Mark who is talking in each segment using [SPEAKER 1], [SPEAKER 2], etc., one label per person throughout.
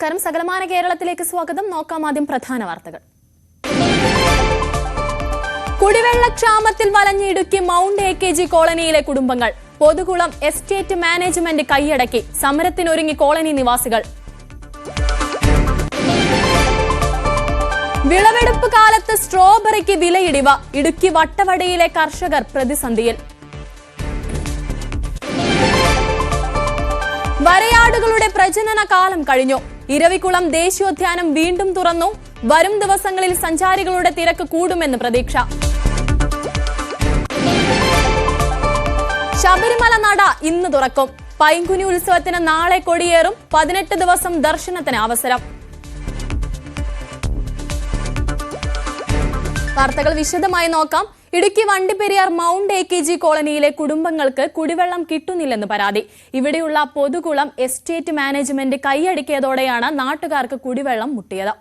[SPEAKER 1] നമസ്കാരം. സകലമാന കേരളത്തിലേക്ക് സ്വാഗതം. നോക്കാം ആദ്യം പ്രധാന വാർത്തകൾ. കുടിവെള്ളക്ഷാമത്തിൽ വലഞ്ഞിടുക്കി മൗണ്ട് എ കെ ജി കോളനിയിലെ കുടുംബങ്ങൾ. പൊതുകുളം എസ്റ്റേറ്റ് മാനേജ്മെന്റ് കൈയടക്കി. സമരത്തിനൊരുങ്ങി കോളനി നിവാസികൾ. വിളവെടുപ്പ് കാലത്ത് സ്ട്രോബെറിക്ക് വിലയിടിവ. ഇടുക്കി വട്ടവടയിലെ കർഷകർ പ്രതിസന്ധിയിൽ. വരയാടുകളുടെ പ്രജനന കാലം കഴിഞ്ഞു. ഇരവികുളം ദേശീയോദ്യാനം വീണ്ടും തുറന്നു. വരും ദിവസങ്ങളിൽ സഞ്ചാരികളുടെ തിരക്ക് കൂടുമെന്ന് പ്രതീക്ഷ. ശബരിമല നട ഇന്ന് തുറക്കും. പൈങ്കുനി ഉത്സവത്തിന് നാളെ കൊടിയേറും. പതിനെട്ട് ദിവസം ദർശനത്തിന് അവസരം. വാർത്തകൾ വിശദമായി നോക്കാം. Idukki Vandiperiyar mount A K G കോളനിയിലെ കുടുംബങ്ങൾക്ക് കുടിവെള്ളം കിട്ടുന്നില്ലെന്ന് പരാതി. ഇവിടെയുള്ള പൊതുകുളം എസ്റ്റേറ്റ് മാനേജ്മെന്റ് കൈയടക്കിയതോടെയാണ് നാട്ടുകാർക്ക് കുടിവെള്ളം മുട്ടിയത്.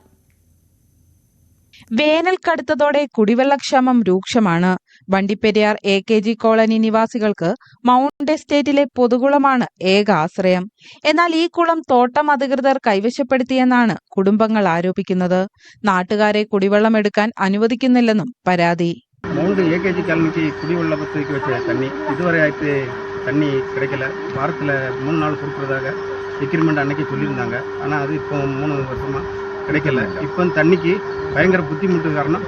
[SPEAKER 2] വേനൽ കടുത്തതോടെ കുടിവെള്ളക്ഷാമം രൂക്ഷമാണ്. Vandiperiyar A K G colony നിവാസികൾക്ക് മൗണ്ട് എസ്റ്റേറ്റിലെ പൊതുകുളമാണ് ഏക ആശ്രയം. എന്നാൽ ഈ കുളം തോട്ടം അധികൃതർ കൈവശപ്പെടുത്തിയെന്നാണ് കുടുംബങ്ങൾ ആരോപിക്കുന്നത്. നാട്ടുകാരെ കുടിവെള്ളം എടുക്കാൻ അനുവദിക്കുന്നില്ലെന്നും പരാതി.
[SPEAKER 3] மவுண்டு ஏகேஜி காலனிக்கு குடிவெள்ள பத்திரிக்கை வச்ச தண்ணி இதுவரை ஆயிட்டு தண்ணி கிடைக்கல வாரத்தில் மூணு நாள் கொடுக்குறதாக எக்ரிமெண்ட் அன்னைக்கு சொல்லியிருந்தாங்க ஆனால் அது இப்போ மூணு வருஷமாக கிடைக்கல இப்போ அந்த தண்ணிக்கு பயங்கர புத்திமுட்டு காரணம்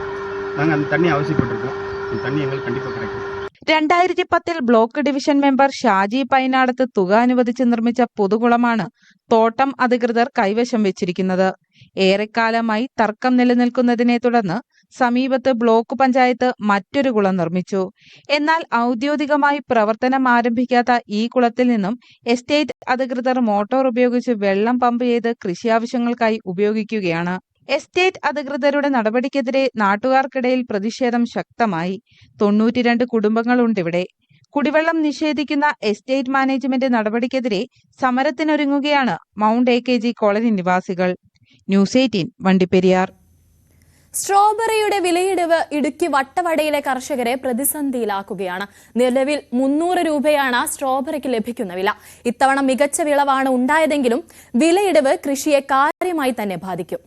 [SPEAKER 3] நாங்கள் அந்த தண்ணி அவசியப்பட்டிருக்கோம் அந்த தண்ணி எங்களுக்கு கண்டிப்பாக கிடைக்கும்
[SPEAKER 2] രണ്ടായിരത്തി പത്തിൽ block division member Shaji Painadath തുക അനുവദിച്ച് നിർമ്മിച്ച പൊതുകുളമാണ് തോട്ടം അധികൃതർ കൈവശം വെച്ചിരിക്കുന്നത് ഏറെക്കാലമായി തർക്കം നിലനിൽക്കുന്നതിനെ തുടർന്ന് സമീപത്ത് ബ്ലോക്ക് പഞ്ചായത്ത് മറ്റൊരു കുളം നിർമ്മിച്ചു. എന്നാൽ ഔദ്യോഗികമായി പ്രവർത്തനം ആരംഭിക്കാത്ത ഈ കുളത്തിൽ നിന്നും എസ്റ്റേറ്റ് അധികൃതർ മോട്ടോർ ഉപയോഗിച്ച് വെള്ളം പമ്പ് ചെയ്ത് കൃഷി ആവശ്യങ്ങൾക്കായി ഉപയോഗിക്കുകയാണ്. എസ്റ്റേറ്റ് അധികൃതരുടെ നടപടിക്കെതിരെ നാട്ടുകാർക്കിടയിൽ പ്രതിഷേധം ശക്തമായി. തൊണ്ണൂറ്റിരണ്ട് കുടുംബങ്ങളുണ്ടിവിടെ കുടിവെള്ളം നിഷേധിക്കുന്ന എസ്റ്റേറ്റ് മാനേജ്മെന്റ് നടപടിക്കെതിരെ സമരത്തിനൊരുങ്ങുകയാണ് മൗണ്ട് എ കോളനി നിവാസികൾ. News eighteen Vandiperiyar.
[SPEAKER 1] സ്ട്രോബെറിയുടെ വിലയിടിവ് ഇടുക്കി വട്ടവടയിലെ കർഷകരെ പ്രതിസന്ധിയിലാക്കുകയാണ്. നിലവിൽ മുന്നൂറ് രൂപയാണ് സ്ട്രോബെറിക്ക് ലഭിക്കുന്ന വില. ഇത്തവണ മികച്ച വിളവാണ് ഉണ്ടായതെങ്കിലും വിലയിടിവ് കൃഷിയെ കാര്യമായി തന്നെ ബാധിക്കും.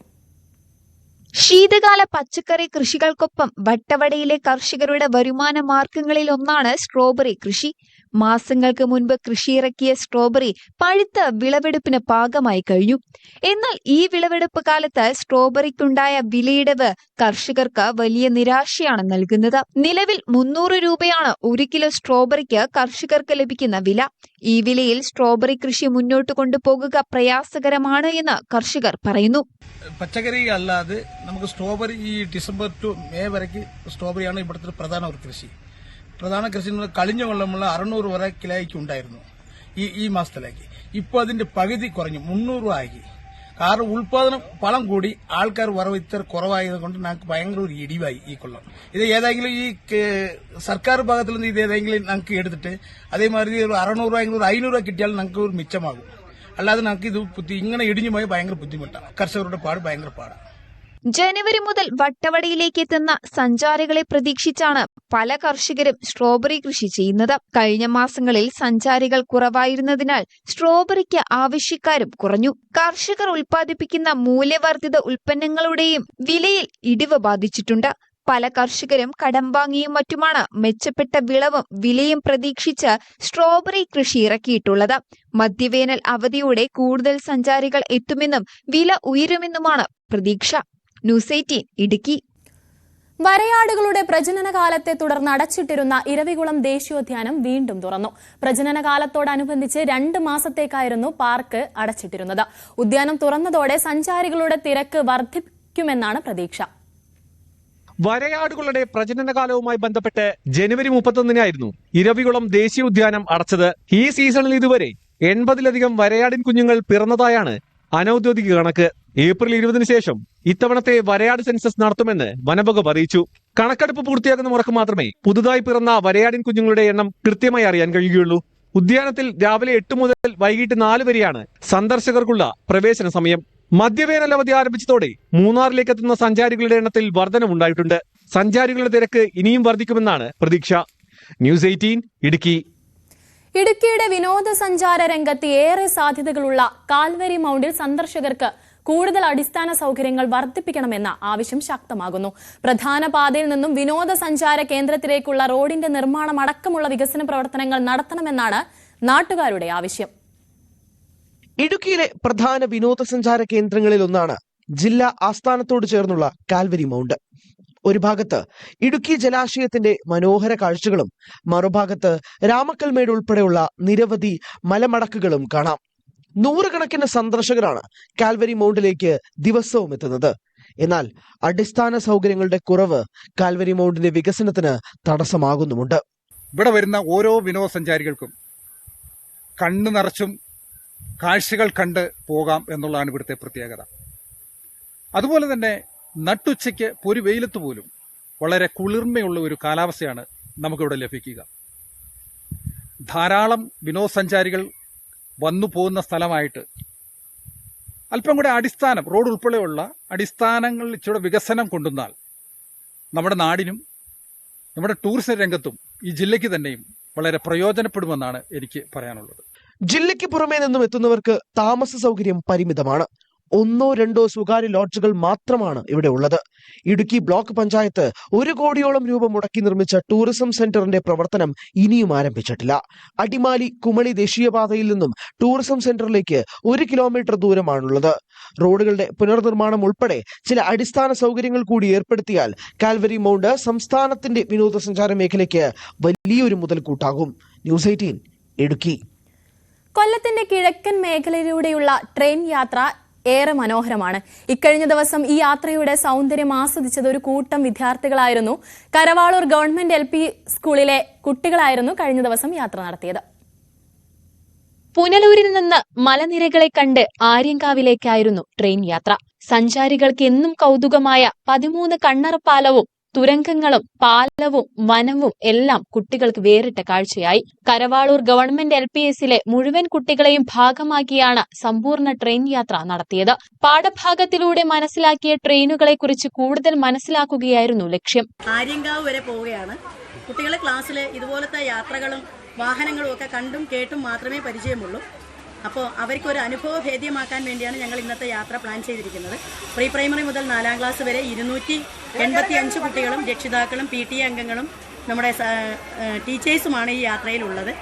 [SPEAKER 4] ശീതകാല പച്ചക്കറി കൃഷികൾക്കൊപ്പം വട്ടവടയിലെ കർഷകരുടെ വരുമാന മാർഗങ്ങളിൽ ഒന്നാണ് സ്ട്രോബെറി കൃഷി. മാസങ്ങൾക്ക് മുൻപ് കൃഷിയിറക്കിയ സ്ട്രോബെറി പഴുത്ത വിളവെടുപ്പിന് പാകമായി കഴിഞ്ഞു. എന്നാൽ ഈ വിളവെടുപ്പ് കാലത്ത് സ്ട്രോബെറിക്കുണ്ടായ വിലയിടവ് കർഷകർക്ക് വലിയ നിരാശയാണ് നൽകുന്നത്. നിലവിൽ മുന്നൂറ് രൂപയാണ് ഒരു കിലോ സ്ട്രോബെറിക്ക് കർഷകർക്ക് ലഭിക്കുന്ന വില. ഈ വിലയിൽ സ്ട്രോബെറി കൃഷി മുന്നോട്ട് കൊണ്ടുപോകുക പ്രയാസകരമാണ് എന്ന് കർഷകർ പറയുന്നു.
[SPEAKER 5] പച്ചക്കറി അല്ലാതെ നമുക്ക് സ്ട്രോബെറി ഈ ഡിസംബർ ടു മേ വരയ്ക്ക് സ്ട്രോബെറിയാണ് ഇവിടുത്തെ പ്രധാന ഒരു കൃഷി. പ്രധാന കൃഷി കഴിഞ്ഞ കൊല്ലമുള്ള അറുന്നൂറ് വരെ കിലോയ്ക്ക് ഉണ്ടായിരുന്നു. ഈ ഈ മാസത്തിലേക്ക്. ഇപ്പോൾ അതിന്റെ പകുതി കുറഞ്ഞു. മുന്നൂറ് രൂപ കാരണം ഉൽപാദനം പണം കൂടി ആൾക്കാർ വരവ് ഇത്ര കുറവായത് കൊണ്ട് ഞങ്ങൾക്ക് ഭയങ്കര ഒരു ഇടിവായി ഈ കൊല്ലം. ഇത് ഏതെങ്കിലും ഈ സർക്കാർ ഭാഗത്തിൽ നിന്ന് ഇത് ഏതെങ്കിലും ഞങ്ങൾക്ക് എടുത്തിട്ട് അതേമാതിരി ഒരു അറുന്നൂറ് രൂപ ഒരു അഞ്ഞൂറ് രൂപ കിട്ടിയാൽ ഞങ്ങൾക്ക് ഒരു മിച്ചമാകും. അല്ലാതെ ഞങ്ങൾക്ക് ഇത് ഇങ്ങനെ ഇടിഞ്ഞു പോയി ഭയങ്കര ബുദ്ധിമുട്ടാണ് കർഷകരുടെ പാട് ഭയങ്കര പാടാണ്
[SPEAKER 4] ജനുവരി മുതൽ വട്ടവടയിലേക്ക് എത്തുന്ന സഞ്ചാരികളെ പ്രതീക്ഷിച്ചാണ് പല കർഷകരും സ്ട്രോബെറി കൃഷി ചെയ്യുന്നത്. കഴിഞ്ഞ മാസങ്ങളിൽ സഞ്ചാരികൾ കുറവായിരുന്നതിനാൽ സ്ട്രോബെറിക്ക് ആവശ്യക്കാരും കുറഞ്ഞു. കർഷകർ ഉൽപ്പാദിപ്പിക്കുന്ന മൂല്യവർദ്ധിത ഉൽപ്പന്നങ്ങളുടെയും വിലയിൽ ഇടിവ് ബാധിച്ചിട്ടുണ്ട്. പല കർഷകരും കടം വാങ്ങിയും മറ്റുമാണ് മെച്ചപ്പെട്ട വിളവും വിലയും പ്രതീക്ഷിച്ച് സ്ട്രോബെറി കൃഷി ഇറക്കിയിട്ടുള്ളത്. മധ്യവേനൽ അവധിയോടെ കൂടുതൽ സഞ്ചാരികൾ എത്തുമെന്നും വില ഉയരുമെന്നുമാണ് പ്രതീക്ഷ. News eighteen Idukki.
[SPEAKER 1] വരയാടുകളുടെ പ്രജനന കാലത്തെ തുടർന്ന് അടച്ചിട്ടിരുന്ന ഇരവികുളം ദേശീയോദ്യാനം വീണ്ടും തുറന്നു. പ്രജനന കാലത്തോടനുബന്ധിച്ച് രണ്ട് മാസത്തേക്കായിരുന്നു പാർക്ക് അടച്ചിട്ടിരുന്നത്. ഉദ്യാനം തുറന്നതോടെ സഞ്ചാരികളുടെ തിരക്ക് വർദ്ധിക്കുമെന്നാണ് പ്രതീക്ഷ.
[SPEAKER 6] വരയാടുകളുടെ പ്രജനനകാലവുമായി ബന്ധപ്പെട്ട് ജനുവരി മുപ്പത്തൊന്നിനായിരുന്നു ഇരവികുളം ദേശീയോദ്യാനം അടച്ചത്. ഈ സീസണിൽ ഇതുവരെ എൺപതിലധികം വരയാടിൻ കുഞ്ഞുങ്ങൾ പിറന്നതായാണ് അനൌദ്യോഗിക കണക്ക്. ഏപ്രിൽ ഇരുപതിനു ശേഷം ഇത്തവണത്തെ വരയാട് സെൻസസ് നടത്തുമെന്ന് വനംവകുപ്പ് അറിയിച്ചു. കണക്കെടുപ്പ് പൂർത്തിയാകുന്ന മുറക്ക് മാത്രമേ പുതുതായി പിറന്ന വരയാടിൻ കുഞ്ഞുങ്ങളുടെ എണ്ണം കൃത്യമായി അറിയാൻ കഴിയുകയുള്ളൂ. ഉദ്യാനത്തിൽ രാവിലെ എട്ട് മുതൽ വൈകിട്ട് നാല് വരെയാണ് സന്ദർശകർക്കുള്ള പ്രവേശന സമയം. മദ്യവേനലവധി ആരംഭിച്ചതോടെ മൂന്നാറിലേക്ക് എത്തുന്ന സഞ്ചാരികളുടെ എണ്ണത്തിൽ വർധനമുണ്ടായിട്ടുണ്ട് സഞ്ചാരികളുടെ തിരക്ക് ഇനിയും വർദ്ധിക്കുമെന്നാണ് പ്രതീക്ഷ. News eighteen Idukki.
[SPEAKER 1] ഇടുക്കിയുടെ വിനോദസഞ്ചാര രംഗത്ത് ഏറെ സാധ്യതകളുള്ള കാൽവരി മൗണ്ടിൽ സന്ദർശകർക്ക് കൂടുതൽ അടിസ്ഥാന സൗകര്യങ്ങൾ വർദ്ധിപ്പിക്കണമെന്ന ആവശ്യം ശക്തമാകുന്നു. പ്രധാന പാതയിൽ നിന്നും വിനോദസഞ്ചാര കേന്ദ്രത്തിലേക്കുള്ള റോഡിന്റെ നിർമ്മാണം അടക്കമുള്ള വികസന പ്രവർത്തനങ്ങൾ നടത്തണമെന്നാണ് നാട്ടുകാരുടെ ആവശ്യം.
[SPEAKER 7] ഇടുക്കിയിലെ പ്രധാന വിനോദസഞ്ചാര കേന്ദ്രങ്ങളിൽ ഒന്നാണ് ജില്ലാ ആസ്ഥാനത്തോട് ചേർന്നുള്ള കാൽവരി മൗണ്ട്. ഒരു ഭാഗത്ത് ഇടുക്കി ജലാശയത്തിന്റെ മനോഹര കാഴ്ചകളും മറുഭാഗത്ത് രാമക്കൽമേട് ഉൾപ്പെടെയുള്ള നിരവധി മലമടക്കുകളും കാണാം. നൂറുകണക്കിന് സന്ദർശകരാണ് കാൽവരി മൗണ്ടിലേക്ക് ദിവസവും എത്തുന്നത്. എന്നാൽ അടിസ്ഥാന സൗകര്യങ്ങളുടെ കുറവ് കാൽവരി മൗണ്ടിന്റെ വികസനത്തിന് തടസ്സമാകുന്നുമുണ്ട്.
[SPEAKER 8] ഇവിടെ വരുന്ന ഓരോ വിനോദസഞ്ചാരികൾക്കും കണ്ണു നിറച്ചും കാഴ്ചകൾ കണ്ട് പോകാം എന്നുള്ളതാണ് ഇവിടുത്തെ പ്രത്യേകത. അതുപോലെ തന്നെ നട്ടുച്ചയ്ക്ക് ഒരു വെയിലത്ത് പോലും വളരെ കുളിർമയുള്ള ഒരു കാലാവസ്ഥയാണ് നമുക്കിവിടെ ലഭിക്കുക. ധാരാളം വിനോദസഞ്ചാരികൾ വന്നു പോകുന്ന സ്ഥലമായിട്ട് അല്പം കൂടെ അടിസ്ഥാനം റോഡ് ഉൾപ്പെടെയുള്ള അടിസ്ഥാനങ്ങൾ ഇച്ചിരി വികസനം കൊണ്ടുവന്നാൽ നമ്മുടെ നാടിനും നമ്മുടെ ടൂറിസം രംഗത്തും ഈ ജില്ലയ്ക്ക് തന്നെയും വളരെ പ്രയോജനപ്പെടുമെന്നാണ് എനിക്ക് പറയാനുള്ളത്.
[SPEAKER 7] ജില്ലയ്ക്ക് പുറമേ നിന്നും എത്തുന്നവർക്ക് താമസ സൗകര്യം പരിമിതമാണ്. ഒന്നോ രണ്ടോ സ്വകാര്യ ലോഡ്ജുകൾ മാത്രമാണ് ഇവിടെ ഉള്ളത്. ഇടുക്കി ബ്ലോക്ക് പഞ്ചായത്ത് ഒരു കോടിയോളം രൂപ മുടക്കി നിർമ്മിച്ച ടൂറിസം സെന്ററിന്റെ പ്രവർത്തനം ഇനിയും ആരംഭിച്ചിട്ടില്ല. അടിമാലി കുമളി ദേശീയപാതയിൽ നിന്നും ടൂറിസം സെന്ററിലേക്ക് ഒരു കിലോമീറ്റർ ദൂരമാണുള്ളത്. റോഡുകളുടെ പുനർനിർമ്മാണം ഉൾപ്പെടെ ചില അടിസ്ഥാന സൗകര്യങ്ങൾ കൂടി ഏർപ്പെടുത്തിയാൽ കാൽവരി മൗണ്ട് സംസ്ഥാനത്തിന്റെ വിനോദസഞ്ചാര മേഖലയ്ക്ക് വലിയൊരു മുതൽക്കൂട്ടാകും. News eighteen Idukki.
[SPEAKER 1] കൊല്ലത്തിന്റെ കിഴക്കൻ മേഖലയിലൂടെയുള്ള ട്രെയിൻ യാത്ര ഏറെ മനോഹരമാണ്. ഇക്കഴിഞ്ഞ ദിവസം ഈ യാത്രയുടെ സൗന്ദര്യം ആസ്വദിച്ചത് ഒരു കൂട്ടം വിദ്യാർത്ഥികളായിരുന്നു. കരവാളൂർ ഗവൺമെന്റ് എൽ സ്കൂളിലെ കുട്ടികളായിരുന്നു കഴിഞ്ഞ ദിവസം യാത്ര നടത്തിയത്.
[SPEAKER 9] പുനലൂരിൽ നിന്ന് മലനിരകളെ കണ്ട് ആര്യങ്കാവിലേക്കായിരുന്നു ട്രെയിൻ യാത്ര. സഞ്ചാരികൾക്ക് എന്നും കൗതുകമായ പതിമൂന്ന് കണ്ണറപ്പാലവും തുരങ്കങ്ങളും പാലവും വനവും എല്ലാം കുട്ടികൾക്ക് വേറിട്ട കാഴ്ചയായി. കരവാളൂർ ഗവൺമെന്റ് എൽ പി എസിലെ മുഴുവൻ കുട്ടികളെയും ഭാഗമാക്കിയാണ് സമ്പൂർണ ട്രെയിൻ യാത്ര നടത്തിയത്. പാഠഭാഗത്തിലൂടെ മനസ്സിലാക്കിയ ട്രെയിനുകളെ കുറിച്ച് കൂടുതൽ മനസ്സിലാക്കുകയായിരുന്നു ലക്ഷ്യം.
[SPEAKER 10] ആര്യങ്കാവ് വരെ പോവുകയാണ്. കുട്ടികളെ ക്ലാസ്സിലെ ഇതുപോലത്തെ യാത്രകളും വാഹനങ്ങളും ഒക്കെ കണ്ടും കേട്ടും മാത്രമേ പരിചയമുള്ളൂ. അപ്പോൾ അവർക്കൊരു അനുഭവഭേദ്യമാക്കാൻ വേണ്ടിയാണ് ഞങ്ങൾ ഇന്നത്തെ യാത്ര പ്ലാൻ ചെയ്തിരിക്കുന്നത്. പ്രീ പ്രൈമറി മുതൽ നാലാം ക്ലാസ് വരെ ഇരുന്നൂറ്റി എൺപത്തി അഞ്ച് കുട്ടികളും രക്ഷിതാക്കളും പി ടി അംഗങ്ങളും നമ്മുടെ ടീച്ചേഴ്സുമാണ് ഈ യാത്രയിലുള്ളത്.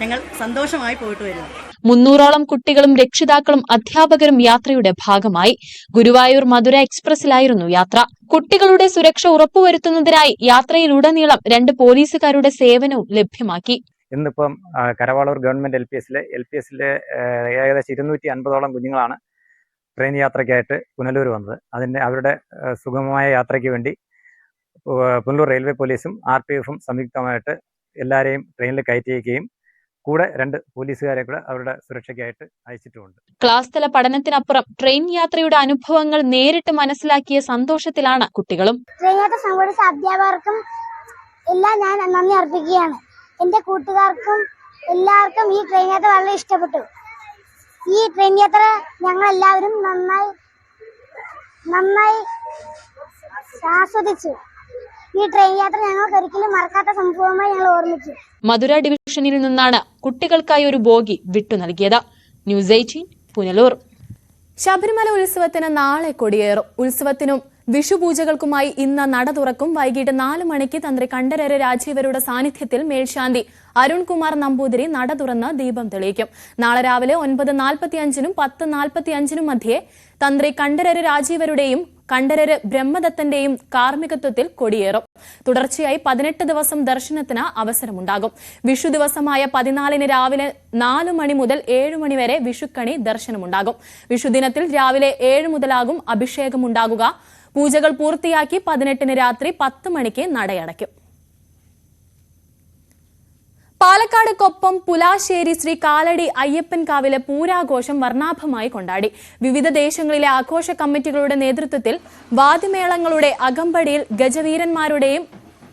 [SPEAKER 10] ഞങ്ങൾ സന്തോഷമായി പോയിട്ട് വരുന്നത്
[SPEAKER 9] മുന്നൂറോളം കുട്ടികളും രക്ഷിതാക്കളും അധ്യാപകരും യാത്രയുടെ ഭാഗമായി ഗുരുവായൂർ മധുര എക്സ്പ്രസിലായിരുന്നു യാത്ര. കുട്ടികളുടെ സുരക്ഷ ഉറപ്പുവരുത്തുന്നതിനായി യാത്രയിലുടനീളം രണ്ട് പോലീസുകാരുടെ സേവനവും ലഭ്യമാക്കി.
[SPEAKER 11] ഇന്നിപ്പം കരവാളൂർ ഗവൺമെന്റ് എൽ പി എസിലെ എൽ പി എസിലെ ഏകദേശം ഇരുന്നൂറ്റി അൻപതോളം കുഞ്ഞുങ്ങളാണ് ട്രെയിൻ യാത്രയ്ക്കായിട്ട് പുനലൂർ വന്നത്. അതിന്റെ അവരുടെ സുഗമമായ യാത്രയ്ക്ക് വേണ്ടി പുനലൂർ റെയിൽവേ പോലീസും ആർ പി എഫും സംയുക്തമായിട്ട് എല്ലാവരെയും ട്രെയിനിൽ കയറ്റിയേക്കുകയും കൂടെ രണ്ട് പോലീസുകാരെ കൂടെ അവരുടെ സുരക്ഷയ്ക്കായിട്ട് അയച്ചിട്ടുമുണ്ട്.
[SPEAKER 9] ക്ലാസ് തല പഠനത്തിനപ്പുറം ട്രെയിൻ യാത്രയുടെ അനുഭവങ്ങൾ നേരിട്ട് മനസ്സിലാക്കിയ സന്തോഷത്തിലാണ് കുട്ടികളും.
[SPEAKER 12] ട്രെയിൻ യാത്ര സംഘടിച്ച അധ്യാപകർക്കും എല്ലാം ഞാൻ നന്ദി അർപ്പിക്കുകയാണ്. എന്റെ കൂട്ടുകാർക്കും എല്ലാവർക്കും ഈ ട്രെയിൻ യാത്ര വളരെ ഇഷ്ടപ്പെട്ടു. ഈ ട്രെയിൻ യാത്ര ഞങ്ങൾ എല്ലാവരും നന്നായി നന്നായി ആസ്വദിച്ചു. ഈ ട്രെയിൻ യാത്ര ഞങ്ങൾക്ക് ഒരിക്കലും മറക്കാത്ത സംഭവമായി ഞങ്ങൾ ഓർമ്മിച്ചു.
[SPEAKER 9] മധുര ഡിവിഷനിൽ നിന്നാണ് കുട്ടികൾക്കായി ഒരു ബോഗി വിട്ടു നൽകിയത്. News eighteen Punalur.
[SPEAKER 1] ശബരിമല ഉത്സവത്തിന് നാളെ കൊടിയേറും. ഉത്സവത്തിനും വിഷുപൂജകൾക്കുമായി ഇന്ന് നട തുറക്കും. വൈകിട്ട് നാല് മണിക്ക് തന്ത്രി കണ്ഠരര് രാജീവരുടെ സാന്നിധ്യത്തിൽ മേൽശാന്തി അരുൺകുമാർ നമ്പൂതിരി നട തുറന്ന് ദീപം തെളിയിക്കും. നാളെ രാവിലെ ഒൻപത് നാൽപ്പത്തിയഞ്ചിനും പത്ത് നാൽപ്പത്തിയഞ്ചിനും മധ്യേ തന്ത്രി കണ്ഠരര് രാജീവരുടെയും കണ്ഠരര് ബ്രഹ്മദത്തന്റെയും കാർമ്മികത്വത്തിൽ കൊടിയേറും. തുടർച്ചയായി പതിനെട്ട് ദിവസം ദർശനത്തിന് അവസരമുണ്ടാകും. വിഷു ദിവസമായ പതിനാലിന് രാവിലെ നാല് മണി മുതൽ ഏഴ് മണി വരെ വിഷുക്കണി ദർശനമുണ്ടാകും. വിഷുദിനത്തിൽ രാവിലെ ഏഴ് മുതലാകും അഭിഷേകമുണ്ടാകുക. പൂജകൾ പൂർത്തിയാക്കി പതിനെട്ടിന് രാത്രി പത്ത് മണിക്ക് നടയടയ്ക്കും. പാലക്കാട് കൊപ്പം പുലാശ്ശേരി ശ്രീ കാലടി അയ്യപ്പൻ കാവിലെ പൂരാഘോഷം വർണാഭമായി കൊണ്ടാടി. വിവിധ ദേശങ്ങളിലെ ആഘോഷ കമ്മിറ്റികളുടെ നേതൃത്വത്തിൽ വാദ്യമേളങ്ങളുടെ അകമ്പടിയിൽ ഗജവീരന്മാരുടെയും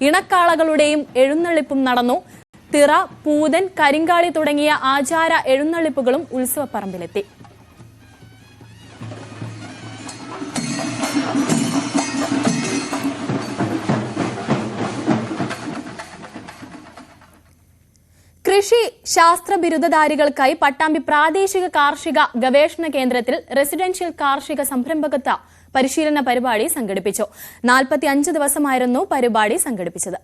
[SPEAKER 1] ഇണക്കാളകളുടെയും എഴുന്നള്ളിപ്പും നടന്നു. തിറ പൂതൻ കരിങ്കാളി തുടങ്ങിയ ആചാര എഴുന്നള്ളിപ്പുകളും ഉത്സവപ്പറമ്പിലെത്തി. കൃഷി ശാസ്ത്ര ബിരുദധാരികൾക്കായി പട്ടാമ്പി പ്രാദേശിക കാർഷിക ഗവേഷണ കേന്ദ്രത്തിൽ റെസിഡൻഷ്യൽ കാർഷിക സംരംഭകത്വ പരിശീലന പരിപാടി സംഘടിപ്പിച്ചു. നാൽപ്പത്തി ദിവസമായിരുന്നു പരിപാടി സംഘടിപ്പിച്ചത്.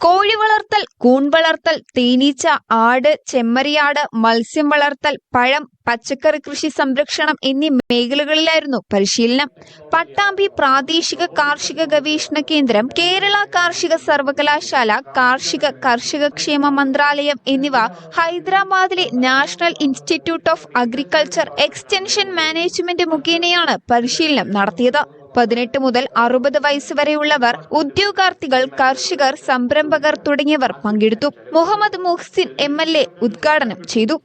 [SPEAKER 4] കോഴി വളർത്തൽ കൂൺ വളർത്തൽ തേനീച്ച ആട് ചെമ്മരിയാട് മത്സ്യം വളർത്തൽ പഴം പച്ചക്കറി കൃഷി സംരക്ഷണം എന്നീ മേഖലകളിലായിരുന്നു പരിശീലനം. പട്ടാമ്പി പ്രാദേശിക കാർഷിക ഗവേഷണ കേന്ദ്രം കേരള കാർഷിക സർവകലാശാല കാർഷിക കർഷക ക്ഷേമ മന്ത്രാലയം എന്നിവ ഹൈദരാബാദിലെ national institute of agriculture extension management മുഖേനയാണ് പരിശീലനം നടത്തിയത്. പതിനെട്ട് മുതൽ അറുപത് വയസ്സ് വരെയുള്ളവർ ഉദ്യോഗാർത്ഥികൾ കർഷകർ സംരംഭകർ തുടങ്ങിയവർ പങ്കെടുത്തു. Muhammad Muhsin M L A ഉദ്ഘാടനം ചെയ്തു.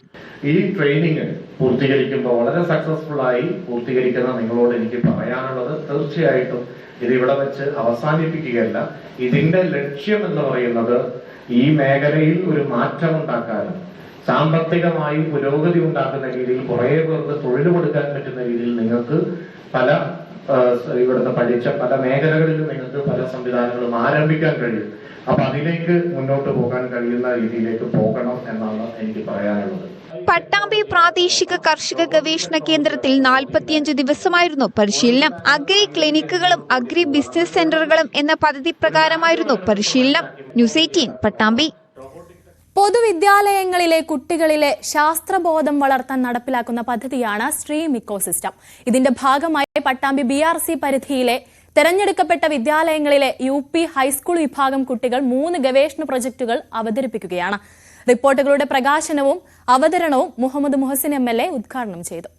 [SPEAKER 13] ഈ ട്രെയിനിങ് പൂർത്തീകരിക്കുമ്പോൾ വളരെ സക്സസ്ഫുൾ ആയി പൂർത്തീകരിക്കുന്ന നിങ്ങളോട് എനിക്ക് പറയാനുള്ളത് തീർച്ചയായിട്ടും ഇത് ഇവിടെ വെച്ച് അവസാനിപ്പിക്കുകയല്ല. ഇതിന്റെ ലക്ഷ്യം എന്ന് പറയുന്നത് ഈ മേഖലയിൽ ഒരു മാറ്റം ഉണ്ടാക്കാനും സാമ്പത്തികമായി പുരോഗതി ഉണ്ടാക്കുന്ന രീതിയിൽ കുറേ പേർക്ക് തൊഴിൽ കൊടുക്കാൻ പറ്റുന്ന രീതിയിൽ നിങ്ങൾക്ക് പല ഇവിടുന്ന് പഠിച്ച പല മേഖലകളിലും നിങ്ങൾക്ക് പല സംവിധാനങ്ങളും ആരംഭിക്കാൻ കഴിയും. അപ്പൊ അതിലേക്ക് മുന്നോട്ട് പോകാൻ കഴിയുന്ന രീതിയിലേക്ക് പോകണം എന്നാണ് എനിക്ക് പറയാനുള്ളത്.
[SPEAKER 4] പട്ടാമ്പി പ്രാദേശിക കർഷക ഗവേഷണ കേന്ദ്രത്തിൽ നാൽപ്പത്തിയഞ്ച് ദിവസമായിരുന്നു പരിശീലനം. അഗ്രി ക്ലിനിക്കുകളും അഗ്രി ബിസിനസ് സെന്ററുകളും എന്ന പദ്ധതി പ്രകാരമായിരുന്നു പരിശീലനം. News eighteen Pattambi.
[SPEAKER 1] പൊതുവിദ്യാലയങ്ങളിലെ കുട്ടികളിലെ ശാസ്ത്രബോധം വളർത്താൻ നടപ്പിലാക്കുന്ന പദ്ധതിയാണ് സ്ട്രീം ഇക്കോസിസ്റ്റം. ഇതിന്റെ ഭാഗമായി പട്ടാമ്പി ബി ആർ സി പരിധിയിലെ തെരഞ്ഞെടുക്കപ്പെട്ട വിദ്യാലയങ്ങളിലെ യു പി ഹൈസ്കൂൾ വിഭാഗം കുട്ടികൾ മൂന്ന് ഗവേഷണ പ്രൊജക്ടുകൾ അവതരിപ്പിക്കുകയാണ്. റിപ്പോർട്ടുകളുടെ പ്രകാശനവും അവതരണവും മുഹമ്മദ് മുഹസിൻ എം ഉദ്ഘാടനം ചെയ്തു.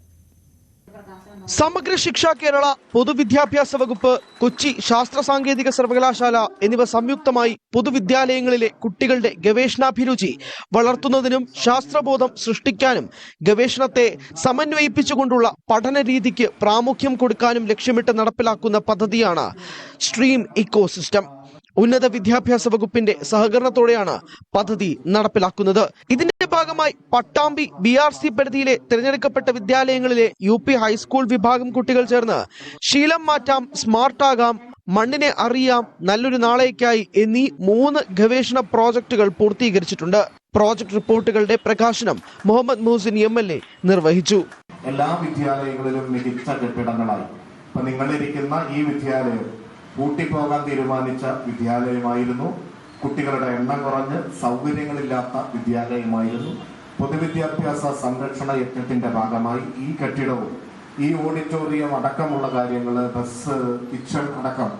[SPEAKER 7] സമഗ്ര ശിക്ഷ കേരള പൊതുവിദ്യാഭ്യാസ വകുപ്പ് കൊച്ചി ശാസ്ത്ര സാങ്കേതിക സർവകലാശാല എന്നിവ സംയുക്തമായി പൊതുവിദ്യാലയങ്ങളിലെ കുട്ടികളുടെ ഗവേഷണാഭിരുചി വളർത്തുന്നതിനും ശാസ്ത്രബോധം സൃഷ്ടിക്കാനും ഗവേഷണത്തെ സമന്വയിപ്പിച്ചുകൊണ്ടുള്ള പഠന രീതിക്ക് പ്രാമുഖ്യം കൊടുക്കാനും ലക്ഷ്യമിട്ട് നടപ്പിലാക്കുന്ന പദ്ധതിയാണ് സ്ട്രീം ഇക്കോസിസ്റ്റം. ഉന്നത വിദ്യാഭ്യാസ വകുപ്പിന്റെ സഹകരണത്തോടെയാണ് പദ്ധതി നടപ്പിലാക്കുന്നത്. ഇതിന്റെ ഭാഗമായി പട്ടാമ്പി ബി ആർ സി പരിധിയിലെ തിരഞ്ഞെടുക്കപ്പെട്ട വിദ്യാലയങ്ങളിലെ യു പി ഹൈസ്കൂൾ വിഭാഗം കുട്ടികൾ ചേർന്ന് ശീലം മാറ്റാം സ്മാർട്ടാകാം മണ്ണിനെ അറിയാം നല്ലൊരു നാളേക്കായി എന്നീ മൂന്ന് ഗവേഷണ പ്രോജക്റ്റുകൾ പൂർത്തീകരിച്ചിട്ടുണ്ട്. പ്രോജക്ട് റിപ്പോർട്ടുകളുടെ പ്രകാശനം Muhammad Muhsin M L A നിർവഹിച്ചു.
[SPEAKER 14] എല്ലാ വിദ്യാലയങ്ങളിലും മികച്ച കെട്ടിടങ്ങളായി. ഇപ്പൊ നിങ്ങളിരിക്കുന്ന ഈ വിദ്യാലയം പൂട്ടിപ്പോകാൻ തീരുമാനിച്ച വിദ്യാലയമായിരുന്നു. കുട്ടികളുടെ എണ്ണം കുറഞ്ഞ് സൗകര്യങ്ങളില്ലാത്ത വിദ്യാലയമായിരുന്നു. പൊതുവിദ്യാഭ്യാസ സംരക്ഷണ യജ്ഞത്തിന്റെ ഭാഗമായി ഈ കെട്ടിടവും ഈ ഓഡിറ്റോറിയം അടക്കമുള്ള കാര്യങ്ങൾ ബസ് കിച്ചൺ അടക്കം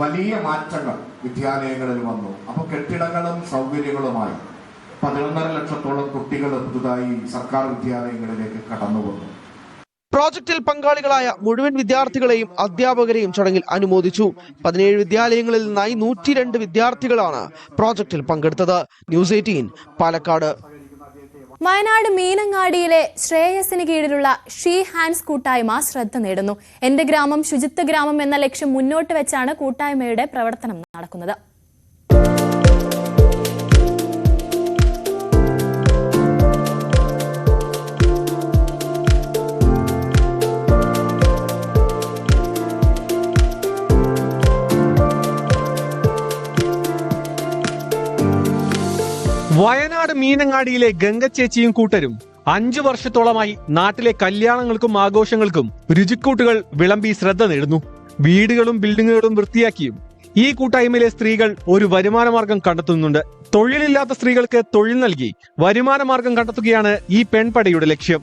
[SPEAKER 14] വലിയ മാറ്റങ്ങൾ വിദ്യാലയങ്ങളിൽ വന്നു. അപ്പോൾ കെട്ടിടങ്ങളും സൗകര്യങ്ങളുമായി പതിനൊന്നര ലക്ഷത്തോളം കുട്ടികൾ പുതുതായി സർക്കാർ വിദ്യാലയങ്ങളിലേക്ക് കടന്നു വന്നു
[SPEAKER 7] പ്രോജക്റ്റിൽ പങ്കാളികളായ മുഴുവൻ വിദ്യാർത്ഥികളെയും അധ്യാപകരെയും ചടങ്ങിൽ അനുമോദിച്ചു. പതിനേഴ് വിദ്യാലയങ്ങളിൽ നിന്നായി നൂറ്റിരണ്ട് വിദ്യാർത്ഥികളാണ് പ്രോജക്റ്റിൽ പങ്കെടുത്തത്. News eighteen Palakkad.
[SPEAKER 1] വയനാട് മീനങ്ങാടിയിലെ ശ്രേയസിന് കീഴിലുള്ള ഷീ ഹാൻഡ്സ് കൂട്ടായ്മ ശ്രദ്ധ നേടുന്നു. എന്റെ ഗ്രാമം ശുചിത്വ ഗ്രാമം എന്ന ലക്ഷ്യം മുന്നോട്ട് വെച്ചാണ് കൂട്ടായ്മയുടെ പ്രവർത്തനം നടക്കുന്നത്.
[SPEAKER 6] വയനാട് മീനങ്ങാടിയിലെ ഗംഗച്ചേച്ചിയും കൂട്ടരും അഞ്ചു വർഷത്തോളമായി നാട്ടിലെ കല്യാണങ്ങൾക്കും ആഘോഷങ്ങൾക്കും രുചിക്കൂട്ടുകൾ വിളമ്പി ശ്രദ്ധ നേടുന്നു. വീടുകളും ബിൽഡിങ്ങുകളും വൃത്തിയാക്കിയും ഈ കൂട്ടായ്മയിലെ സ്ത്രീകൾ ഒരു വരുമാനമാർഗം കണ്ടെത്തുന്നുണ്ട്. തൊഴിലില്ലാത്ത സ്ത്രീകൾക്ക് തൊഴിൽ നൽകി വരുമാന മാർഗം കണ്ടെത്തുകയാണ് ഈ പെൺപടയുടെ ലക്ഷ്യം.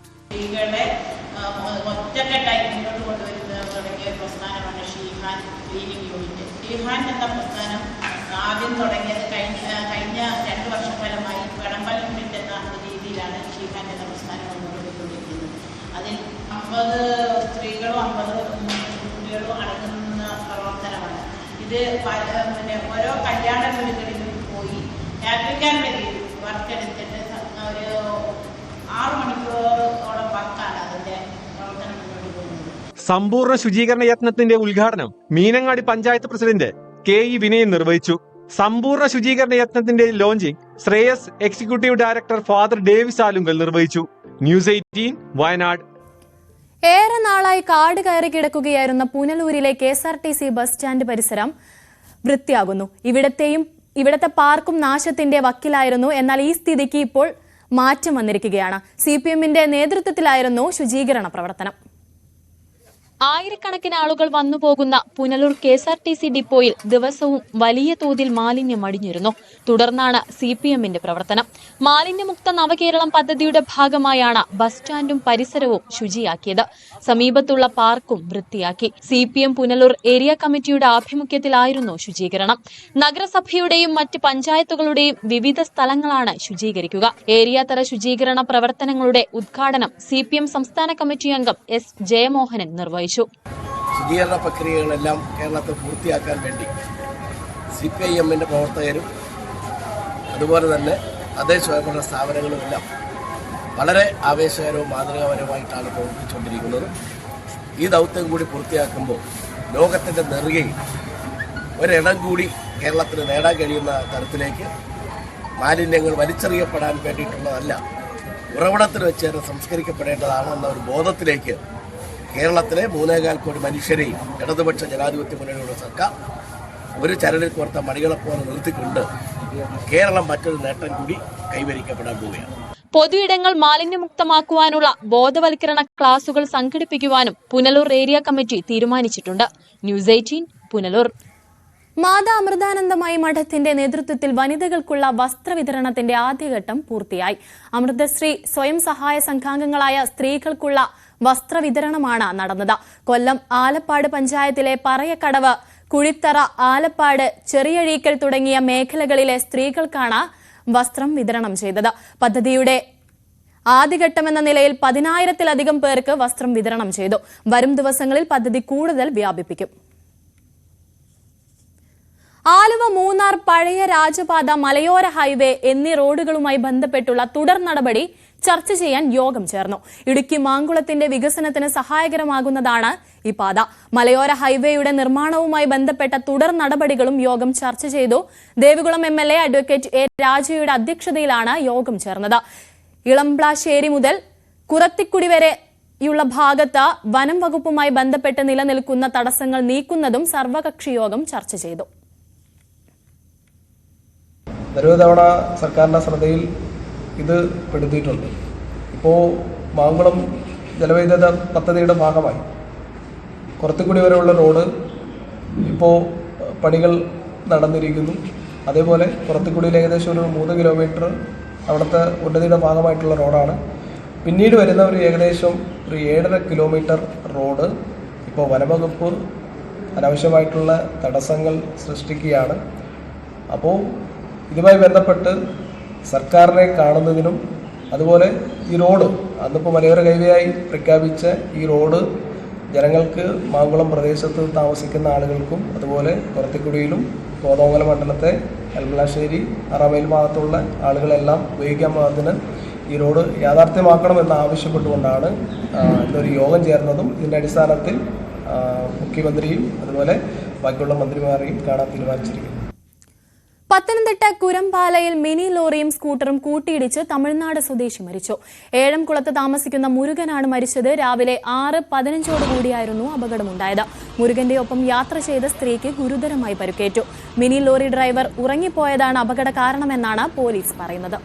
[SPEAKER 10] പിന്നെ ഓരോ കല്യാണ വീടുകളിലും പോയി രാത്രിക്കാരുടെ വർക്ക് എടുത്തിട്ട് ഒരു ആറു മണിക്കൂറോളം വർക്കാണ് അതിന്റെ പ്രവർത്തനം മുന്നോട്ട് പോകുന്നത്.
[SPEAKER 6] സമ്പൂർണ ശുചീകരണ യത്നത്തിന്റെ ഉദ്ഘാടനം Meenangadi panchayat president K E Vinayan നിർവഹിച്ചു. സമ്പൂർണ ശുചീകരണ യത്നത്തിന്റെ launching Shreyas executive director father Davis Alunkal നിർവഹിച്ചു. News eighteen Wayanad.
[SPEAKER 1] ഏറെ നാളായി കാട് കയറി കിടക്കുകയായിരുന്ന പുനലൂരിലെ K S R T C bus stand പരിസരം വൃത്തിയാകുന്നു. ഇവിടത്തെയും ഇവിടത്തെ പാർക്കും നാശത്തിന്റെ വക്കിലായിരുന്നു. എന്നാൽ ഈ സ്ഥിതിക്ക് ഇപ്പോൾ മാറ്റം വന്നിരിക്കുകയാണ്. സി പി എമ്മിന്റെ നേതൃത്വത്തിലായിരുന്നു ശുചീകരണ പ്രവർത്തനം.
[SPEAKER 9] ആയിരക്കണക്കിന് ആളുകൾ വന്നു പോകുന്ന Punalur K S R T C ഡിപ്പോയിൽ ദിവസവും വലിയ തോതിൽ മാലിന്യം അടിഞ്ഞിരുന്നു. തുടർന്നാണ് സി പി എമ്മിന്റെ പ്രവർത്തനം. മാലിന്യമുക്ത നവകേരളം പദ്ധതിയുടെ ഭാഗമായാണ് ബസ് സ്റ്റാൻഡും പരിസരവും ശുചിയാക്കിയത്. സമീപത്തുള്ള പാർക്കും വൃത്തിയാക്കി. C P M Punalur area കമ്മിറ്റിയുടെ ആഭിമുഖ്യത്തിലായിരുന്നു ശുചീകരണം. നഗരസഭയുടെയും മറ്റ് പഞ്ചായത്തുകളുടെയും വിവിധ സ്ഥലങ്ങളാണ് ശുചീകരിക്കുക. ഏരിയ തല ശുചീകരണ പ്രവർത്തനങ്ങളുടെ ഉദ്ഘാടനം സി സംസ്ഥാന കമ്മിറ്റി അംഗം എസ് ജയമോഹനൻ നിർവഹിച്ചു.
[SPEAKER 15] ശുചീകരണ പ്രക്രിയകളെല്ലാം കേരളത്തിൽ പൂർത്തിയാക്കാൻ വേണ്ടി സി പി ഐ എമ്മിന്റെ പ്രവർത്തകരും അതുപോലെ തന്നെ അതേ സ്വയംഭരണ സ്ഥാപനങ്ങളുമെല്ലാം വളരെ ആവേശകരവും മാതൃകാപരമായിട്ടാണ് പ്രവർത്തിച്ചുകൊണ്ടിരിക്കുന്നത്. ഈ ദൗത്യം കൂടി പൂർത്തിയാക്കുമ്പോൾ ലോകത്തിന്റെ നെറുകയിൽ ഒരിടം കൂടി കേരളത്തിന് നേടാൻ കഴിയുന്ന തരത്തിലേക്ക് മാലിന്യങ്ങൾ വലിച്ചെറിയപ്പെടാൻ വേണ്ടിയിട്ടുള്ളതല്ല ഉറവിടത്തിൽ വെച്ച് തന്നെ സംസ്കരിക്കപ്പെടേണ്ടതാണ് എന്ന ഒരു ബോധത്തിലേക്ക് കേരളത്തിലെ മൂന്നേകാൽ കോടി മനുഷ്യരെയും ഇടതുപക്ഷ ജനാധിപത്യ മുന്നണിയുടെ സർക്കാർ ഒരു ചരടിൽ കോർത്ത മണികളെപ്പോലെ നിർത്തിക്കൊണ്ട് കേരളം മറ്റൊരു നേട്ടം കൂടി കൈവരിക്കപ്പെടാൻ പോവുകയാണ്.
[SPEAKER 9] പൊതുയിടങ്ങൾ മാലിന്യമുക്തമാക്കുവാനുള്ള ബോധവൽക്കരണ ക്ലാസുകൾ സംഘടിപ്പിക്കുവാനും പുനലൂർ ഏരിയ കമ്മിറ്റി തീരുമാനിച്ചിട്ടുണ്ട്. News eighteen Punalur.
[SPEAKER 1] മാതാ അമൃതാനന്ദമായി മഠത്തിന്റെ നേതൃത്വത്തിൽ വനിതകൾക്കുള്ള വസ്ത്രവിതരണത്തിന്റെ ആദ്യഘട്ടം പൂർത്തിയായി. അമൃതശ്രീ സ്വയം സഹായ സംഘാംഗങ്ങളായ സ്ത്രീകൾക്കുള്ള വസ്ത്രവിതരണമാണ് നടന്നത്. കൊല്ലം ആലപ്പാട് പഞ്ചായത്തിലെ പറയക്കടവ് കുഴിത്തറ ആലപ്പാട് ചെറിയഴീക്കൽ തുടങ്ങിയ മേഖലകളിലെ സ്ത്രീകൾക്കാണ് വസ്ത്രം വിതരണം ചെയ്തത്. പദ്ധതിയുടെ ആദ്യഘട്ടമെന്ന നിലയിൽ പതിനായിരത്തിലധികം പേർക്ക് വസ്ത്രം വിതരണം ചെയ്തു. വരും ദിവസങ്ങളിൽ പദ്ധതി കൂടുതൽ വ്യാപിപ്പിക്കും. ആലുവ മൂന്നാർ പഴയ രാജപാത മലയോര ഹൈവേ എന്നീ റോഡുകളുമായി ബന്ധപ്പെട്ടുള്ള തുടർ നടപടി ചർച്ച ചെയ്യാൻ യോഗം ചേർന്നു. ഇടുക്കി മാങ്കുളത്തിന്റെ വികസനത്തിന് സഹായകരമാകുന്നതാണ് ഈ പാത. മലയോര ഹൈവേയുടെ നിർമ്മാണവുമായി ബന്ധപ്പെട്ട തുടർ നടപടികളും യോഗം ചർച്ച ചെയ്തു. Devikulam M L A advocate A രാജയുടെ അധ്യക്ഷതയിലാണ് യോഗം ചേർന്നത്. ഇളംപ്ലാശ്ശേരി മുതൽ കുറത്തിക്കുടി വരെയുള്ള ഭാഗത്ത് വനം വകുപ്പുമായി ബന്ധപ്പെട്ട് നിലനിൽക്കുന്ന തടസ്സങ്ങൾ നീക്കുന്നതും സർവകക്ഷി യോഗം ചർച്ച ചെയ്തു.
[SPEAKER 16] നിരവധി തവണ സർക്കാരിന്റെ ശ്രദ്ധയിൽ ഇത് പെടുത്തിയിട്ടുണ്ട്. ഇപ്പോൾ മാങ്കുളം ജലവൈദ്യുത പദ്ധതിയുടെ ഭാഗമായി കുറത്തുകൂടി വരെയുള്ള റോഡ് ഇപ്പോൾ പണികൾ നടന്നിരിക്കുന്നു. അതേപോലെ കുറത്തുകൂടിയിൽ ഏകദേശം ഒരു മൂന്ന് കിലോമീറ്റർ അവിടുത്തെ ഉന്നതിയുടെ ഭാഗമായിട്ടുള്ള റോഡാണ്. പിന്നീട് വരുന്ന ഒരു ഏകദേശം ഒരു ഏഴര കിലോമീറ്റർ റോഡ് ഇപ്പോൾ വനവകുപ്പ് അനാവശ്യമായിട്ടുള്ള തടസ്സങ്ങൾ സൃഷ്ടിക്കുകയാണ്. അപ്പോൾ ഇതുമായി ബന്ധപ്പെട്ട് സർക്കാരിനെ കാണുന്നതിനും അതുപോലെ ഈ റോഡ് അന്നിപ്പോൾ മലയോര ഹൈവേയായി പ്രഖ്യാപിച്ച ഈ റോഡ് ജനങ്ങൾക്ക് മാങ്കുളം പ്രദേശത്ത് താമസിക്കുന്ന ആളുകൾക്കും അതുപോലെ പുറത്തിക്കുടിയിലും കോതോങ്ങല മണ്ഡലത്തെ എൽമലാശ്ശേരി അറാമയിൽ ഭാഗത്തുള്ള ആളുകളെല്ലാം ഉപയോഗിക്കാൻ പാകത്തിന് ഈ റോഡ് യാഥാർത്ഥ്യമാക്കണമെന്ന് ആവശ്യപ്പെട്ടുകൊണ്ടാണ് ഇന്നൊരു യോഗം ചേർന്നതും ഇതിന്റെ അടിസ്ഥാനത്തിൽ മുഖ്യമന്ത്രിയും അതുപോലെ ബാക്കിയുള്ള മന്ത്രിമാരെയും കാണാൻ തീരുമാനിച്ചിരിക്കുന്നു
[SPEAKER 1] പത്തനംതിട്ട കുരമ്പാലയിൽ മിനി ലോറിയും സ്കൂട്ടറും കൂട്ടിയിടിച്ച് തമിഴ്നാട് സ്വദേശി മരിച്ചു. ഏഴംകുളത്ത് താമസിക്കുന്ന മുരുകനാണ് മരിച്ചത്. രാവിലെ ആറ് പതിനഞ്ചോടുകൂടിയായിരുന്നു അപകടമുണ്ടായത്. മുരുകന്റെ ഒപ്പം യാത്ര ചെയ്ത സ്ത്രീക്ക് ഗുരുതരമായി പരുക്കേറ്റു. മിനി ലോറി ഡ്രൈവർ ഉറങ്ങിപ്പോയതാണ് അപകട കാരണമെന്നാണ് പോലീസ് പറയുന്നത്.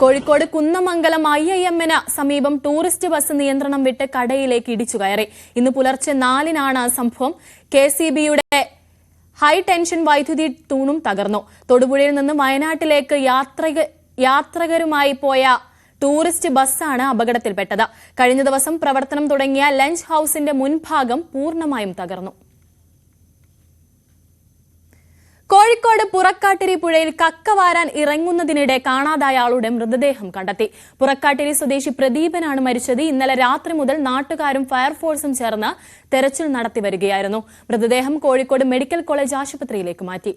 [SPEAKER 1] കോഴിക്കോട് കുന്നമംഗലം ഐ ഐ എമ്മിന് സമീപം ടൂറിസ്റ്റ് ബസ് നിയന്ത്രണം വിട്ട് കടയിലേക്ക് ഇടിച്ചു കയറി. ഇന്ന് പുലർച്ചെ നാലിനാണ് സംഭവം. കെ സി ബിയുടെ ഹൈ ടെൻഷൻ വൈദ്യുതി തൂണും തകർന്നു. തൊടുപുഴയിൽ നിന്ന് വയനാട്ടിലേക്ക് യാത്രിക യാത്രികരുമായി പോയ ടൂറിസ്റ്റ് ബസ്സാണ് അപകടത്തിൽപ്പെട്ടത്. കഴിഞ്ഞ ദിവസം പ്രവർത്തനം തുടങ്ങിയ ലഞ്ച് ഹൌസിന്റെ മുൻഭാഗം പൂർണമായും തകർന്നു. കോഴിക്കോട് പുറക്കാട്ടിരി പുഴയിൽ കക്ക വാരാൻ ഇറങ്ങുന്നതിനിടെ കാണാതായ ആളുടെ മൃതദേഹം കണ്ടെത്തി. പുറക്കാട്ടിരി സ്വദേശി പ്രദീപനാണ് മരിച്ചത്. ഇന്നലെ രാത്രി മുതൽ നാട്ടുകാരും ഫയർഫോഴ്സും ചേർന്ന് തെരച്ചിൽ നടത്തി വരികയായിരുന്നു. മൃതദേഹം കോഴിക്കോട് മെഡിക്കൽ കോളേജ് ആശുപത്രിയിലേക്ക് മാറ്റി.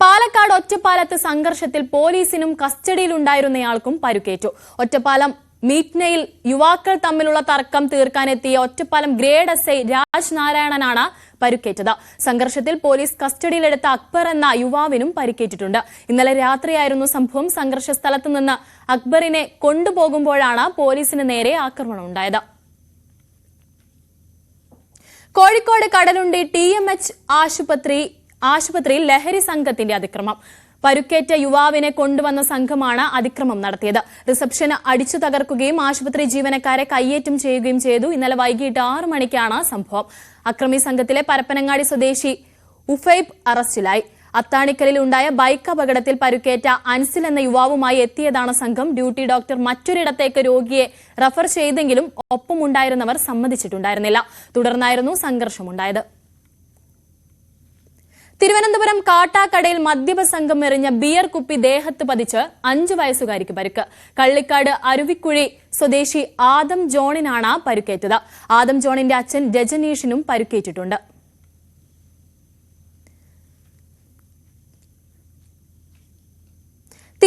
[SPEAKER 1] പാലക്കാട് ഒറ്റപ്പാലത്ത് സംഘർഷത്തിൽ പോലീസിനും കസ്റ്റഡിയിലുണ്ടായിരുന്നയാൾക്കും പരുക്കേറ്റു. ഒറ്റപ്പാലം മീറ്റ്നയിൽ യുവാക്കൾ തമ്മിലുള്ള തർക്കം തീർക്കാനെത്തിയ Ottapalam grade S I Raj നാരായണനാണ് പരുക്കേറ്റത്. സംഘർഷത്തിൽ പോലീസ് കസ്റ്റഡിയിലെടുത്ത അക്ബർ എന്ന യുവാവിനും പരിക്കേറ്റിട്ടുണ്ട്. ഇന്നലെ രാത്രിയായിരുന്നു സംഭവം. സംഘർഷ സ്ഥലത്ത് നിന്ന് അക്ബറിനെ കൊണ്ടുപോകുമ്പോഴാണ് പോലീസിന് നേരെ ആക്രമണം ഉണ്ടായത്. Kozhikode Kadalundi T M H ആശുപത്രി ആശുപത്രിയിൽ ലഹരി സംഘത്തിന്റെ അതിക്രമം. പരുക്കേറ്റ യുവാവിനെ കൊണ്ടുവന്ന സംഘമാണ് അതിക്രമം നടത്തിയത്. റിസപ്ഷന് അടിച്ചു തകർക്കുകയും ആശുപത്രി ജീവനക്കാരെ കയ്യേറ്റം ചെയ്യുകയും ചെയ്തു. ഇന്നലെ വൈകിട്ട് ആറു മണിക്കാണ് സംഭവം. അക്രമി സംഘത്തിലെ പരപ്പനങ്ങാടി സ്വദേശി ഉഫൈബ് അറസ്റ്റിലായി. അത്താണിക്കലിൽ ഉണ്ടായ ബൈക്ക് അപകടത്തിൽ പരുക്കേറ്റ അൻസിൽ എന്ന യുവാവുമായി എത്തിയതാണ് സംഘം. ഡ്യൂട്ടി ഡോക്ടർ മറ്റൊരിടത്തേക്ക് രോഗിയെ റഫർ ചെയ്തെങ്കിലും ഒപ്പമുണ്ടായിരുന്നവർ സമ്മതിച്ചിട്ടുണ്ടായിരുന്നില്ല. തുടർന്നായിരുന്നു സംഘർഷമുണ്ടായത്. തിരുവനന്തപുരം കാട്ടാക്കടയിൽ മദ്യപ സംഘം എറിഞ്ഞ ബിയർ കുപ്പി ദേഹത്ത് പതിച്ച് അഞ്ചു വയസ്സുകാരിക്ക് പരുക്ക്. കള്ളിക്കാട് അരുവിക്കുഴി സ്വദേശി ആദം ജോണിനാണ് പരുക്കേറ്റത്. ആദം ജോണിന്റെ അച്ഛൻ രജനീഷിനും പരുക്കേറ്റിട്ടുണ്ട്.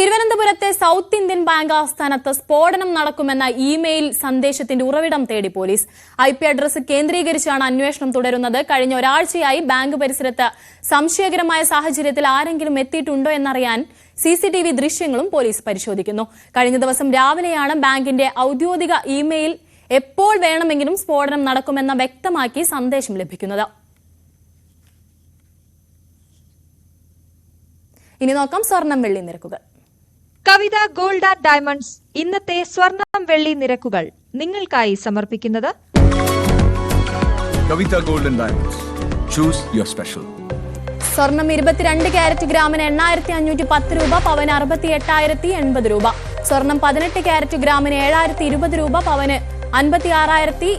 [SPEAKER 1] തിരുവനന്തപുരത്തെ സൗത്ത് ഇന്ത്യൻ ബാങ്ക് ആസ്ഥാനത്ത് സ്ഫോടനം നടക്കുമെന്ന ഇമെയിൽ സന്ദേശത്തിന്റെ ഉറവിടം തേടി പോലീസ്. ഐ പി അഡ്രസ് കേന്ദ്രീകരിച്ചാണ് അന്വേഷണം തുടരുന്നത്. കഴിഞ്ഞ ഒരാഴ്ചയായി ബാങ്ക് പരിസരത്ത് സംശയകരമായ സാഹചര്യത്തിൽ ആരെങ്കിലും എത്തിയിട്ടുണ്ടോ എന്നറിയാൻ സി സി ടി വി ദൃശ്യങ്ങളും പോലീസ് പരിശോധിക്കുന്നു. കഴിഞ്ഞ ദിവസം രാവിലെയാണ് ബാങ്കിന്റെ ഔദ്യോഗിക ഇമെയിൽ എപ്പോൾ വേണമെങ്കിലും സ്ഫോടനം നടക്കുമെന്ന വ്യക്തമാക്കി സന്ദേശം ലഭിക്കുന്നത്. ഇനി നോക്കാം സ്വർണം വെള്ളി നിരക്കുകൾ.
[SPEAKER 4] കവിത ഗോൾഡ് ആൻഡ് ഡയമണ്ട്സ് ഇന്നത്തെ സ്വർണം വെള്ളി നിരക്കുകൾ നിങ്ങൾക്കായി സമർപ്പിക്കുന്നത്
[SPEAKER 17] Kavitha golden diamonds. Choose your special
[SPEAKER 1] സ്വർണം ഇരുപത്തിരണ്ട് ക്യാരറ്റ് ഗ്രാമിന് എണ്ണായിരത്തി അഞ്ഞൂറ്റി പത്ത് രൂപ പവന് അറുപത്തി എട്ടായിരത്തി എൺപത് രൂപ. സ്വർണം പതിനെട്ട് ക്യാരറ്റ് ഗ്രാമിന് ഏഴായിരത്തി ഇരുപത് രൂപ പവന് അൻപത്തി ആറായിരത്തി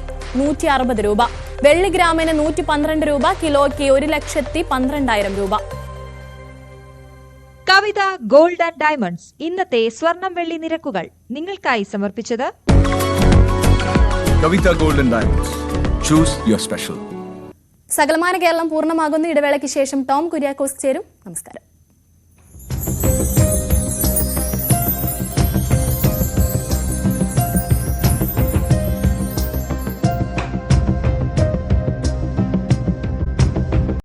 [SPEAKER 1] നൂറ്റി അറുപത് രൂപ. വെള്ളി ഗ്രാമിന് നൂറ്റി പന്ത്രണ്ട് രൂപ കിലോയ്ക്ക് ഒരു ലക്ഷത്തി പന്ത്രണ്ടായിരം രൂപ.
[SPEAKER 4] Kavitha gold and diamonds. ഇന്നത്തെ സ്വർണം വെള്ളി നിരക്കുകൾ നിങ്ങൾക്കായി സമർപ്പിച്ചത്
[SPEAKER 17] Kavitha golden diamonds. Choose your special
[SPEAKER 1] സകലമാന കേരളം പൂർണമാകുന്ന ഇടവേളയ്ക്ക് ശേഷം ടോം കുര്യാക്കോസ് ചേരും. നമസ്കാരം.